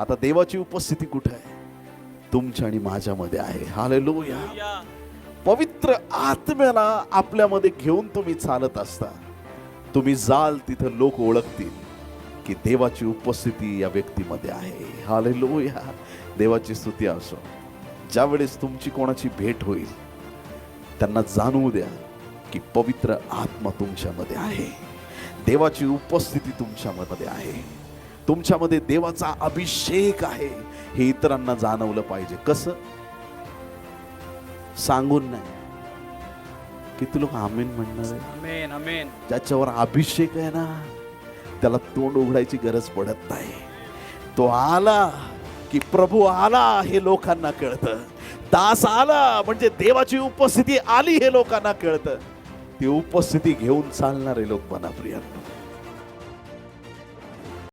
आता देवाची उपस्थिती कुठे आहे? तुमच्या आणि माझ्यामध्ये आहे. हालेलुया पवित्र आत्म्याला आपल्यामध्ये घेऊन तुम्ही चालत असता. तुम्ही जाल तिथं लोक ओळखतील की देवाची उपस्थिती या व्यक्तीमध्ये आहे. हालेलुया देवाची स्तुती असो. ज्यावेळेस तुमची कोणाची भेट होईल त्यांना जाणवू द्या की पवित्र आत्मा तुमच्यामध्ये आहे. देवाची उपस्थिती तुमच्यामध्ये आहे. तुमच्यामध्ये देवाचा अभिषेक आहे. हे इतरांना जाणवलं पाहिजे. कसं? सांगून नाही. किती लोक आमीन म्हणणार आहे ज्याच्यावर अभिषेक आहे ना त्याला तोंड उघडायची गरज पडत नाही. तो आला की प्रभू आला हे लोकांना कळतं. दास आला म्हणजे देवाची उपस्थिती आली हे लोकांना कळतं. ती उपस्थिती घेऊन चालणारे लोक बना प्रियांनो.